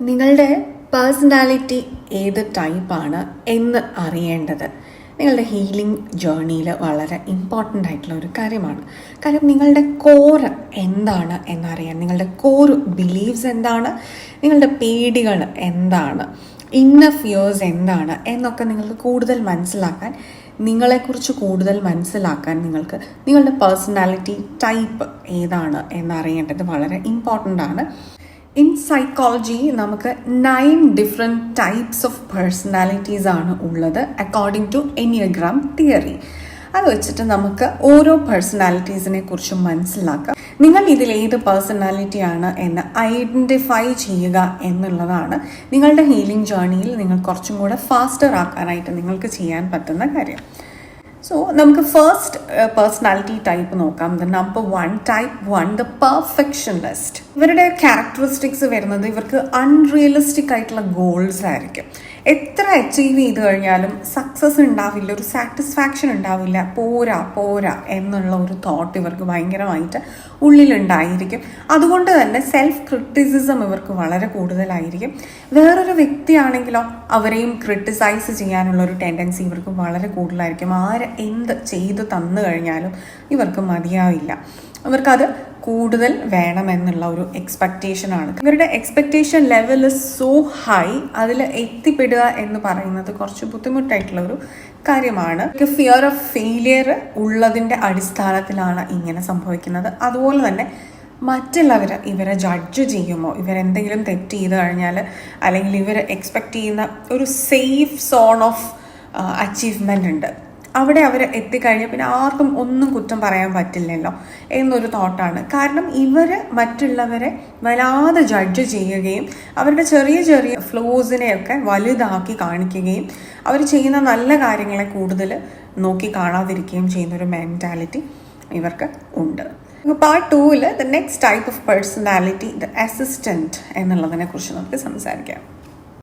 നിങ്ങളുടെ പേഴ്സണാലിറ്റി ഏത് ടൈപ്പാണ് എന്ന് അറിയേണ്ടത്. നിങ്ങളുടെ ഹീലിംഗ് ജേർണിയിൽ വളരെ ഇമ്പോർട്ടന്റ് ആയിട്ടുള്ള ഒരു കാര്യമാണ്. കാരണം നിങ്ങളുടെ കോറ് എന്താണ് എന്നറിയാൻ നിങ്ങളുടെ കോർ ബിലീവ്സ് എന്താണ് നിങ്ങളുടെ പേടികൾ എന്താണ് ഇന്ന ഫിയേഴ്സ് എന്താണ് എന്നൊക്കെ നിങ്ങൾക്ക് കൂടുതൽ മനസ്സിലാക്കാൻ നിങ്ങളെക്കുറിച്ച് കൂടുതൽ മനസ്സിലാക്കാൻ നിങ്ങൾക്ക് നിങ്ങളുടെ പേഴ്സണാലിറ്റി ടൈപ്പ് ഏതാണ് എന്നറിയേണ്ടത് വളരെ ഇമ്പോർട്ടന്റ് ആണ്. ഇൻ സൈക്കോളജി നമുക്ക് nine different types of personalities ആണ് ഉള്ളത് അക്കോർഡിംഗ് ടു എനിയഗ്രാം തിയറി അത് വെച്ചിട്ട് നമുക്ക് ഓരോ പേഴ്സണാലിറ്റീസിനെ കുറിച്ചും മനസ്സിലാക്കാം. നിങ്ങൾ ഇതിൽ ഏത് പേഴ്സണാലിറ്റി ആണ് എന്ന് ഐഡന്റിഫൈ ചെയ്യുക എന്നുള്ളതാണ് നിങ്ങളുടെ ഹീലിംഗ് ജേർണിയിൽ നിങ്ങൾ കുറച്ചും കൂടെ ഫാസ്റ്റർ ആക്കാനായിട്ട് നിങ്ങൾക്ക് ചെയ്യാൻ പറ്റുന്ന കാര്യം. സോ നമുക്ക് ഫസ്റ്റ് പേഴ്സണാലിറ്റി ടൈപ്പ് നോക്കാം. The number one type one the perfectionist ഇവരുടെ ക്യാരക്ടറിസ്റ്റിക്സ് വരുന്നത് ഇവർക്ക് അൺറിയലിസ്റ്റിക് ആയിട്ടുള്ള ഗോൾസ് ആയിരിക്കും. എത്ര അച്ചീവ് ചെയ്ത് കഴിഞ്ഞാലും സക്സസ് ഉണ്ടാവില്ല ഒരു സാറ്റിസ്ഫാക്ഷൻ ഉണ്ടാവില്ല. പോരാ പോരാ എന്നുള്ള ഒരു തോട്ട് ഇവർക്ക് ഭയങ്കരമായിട്ട് ഉള്ളിലുണ്ടായിരിക്കും. അതുകൊണ്ട് തന്നെ സെൽഫ് ക്രിറ്റിസിസം ഇവർക്ക് വളരെ കൂടുതലായിരിക്കും. വേറൊരു വ്യക്തിയാണെങ്കിലോ അവരെയും ക്രിട്ടിസൈസ് ചെയ്യാനുള്ള ഒരു ടെൻഡൻസി ഇവർക്ക് വളരെ കൂടുതലായിരിക്കും. ആര് എന്ത് ചെയ്ത് തന്നു കഴിഞ്ഞാലും ഇവർക്ക് മതിയാവില്ല. ഇവർക്കത് കൂടുതൽ വേണമെന്നുള്ള ഒരു എക്സ്പെക്റ്റേഷനാണ് ഇവരുടെ എക്സ്പെക്റ്റേഷൻ ലെവൽ സോ ഹൈ അതിൽ എത്തിപ്പെടുക എന്ന് പറയുന്നത് കുറച്ച് ബുദ്ധിമുട്ടായിട്ടുള്ള ഒരു കാര്യമാണ്. ഫിയർ ഓഫ് ഫെയിലിയർ ഉള്ളതിന്റെ അടിസ്ഥാനത്തിലാണ് ഇങ്ങനെ സംഭവിക്കുന്നത്. അതുപോലെ തന്നെ മറ്റുള്ളവർ ഇവരെ ജഡ്ജ് ചെയ്യുമോ? ഇവരെന്തെങ്കിലും തെറ്റ് ചെയ്ത് കഴിഞ്ഞാൽ അല്ലെങ്കിൽ ഇവർ എക്സ്പെക്റ്റ് ചെയ്യുന്ന ഒരു സേഫ് സോൺ ഓഫ് അച്ചീവ്മെന്റ് ഉണ്ട്. അവിടെ അവർ എത്തിക്കഴിഞ്ഞാൽ പിന്നെ ആർക്കും ഒന്നും കുറ്റം പറയാൻ പറ്റില്ലല്ലോ എന്നൊരു തോട്ടാണ് കാരണം ഇവർ മറ്റുള്ളവരെ വല്ലാതെ ജഡ്ജ് ചെയ്യുകയും അവരുടെ ചെറിയ ചെറിയ ഫ്ലോസിനെയൊക്കെ വലുതാക്കി കാണിക്കുകയും അവർ ചെയ്യുന്ന നല്ല കാര്യങ്ങളെ കൂടുതൽ നോക്കി കാണാതിരിക്കുകയും ചെയ്യുന്നൊരു മെന്റാലിറ്റി ഇവർക്ക് ഉണ്ട്. പാർട്ട് ടൂവിൽ the next type of personality the assistant എന്നുള്ളതിനെ കുറിച്ച് നമുക്ക് സംസാരിക്കാം.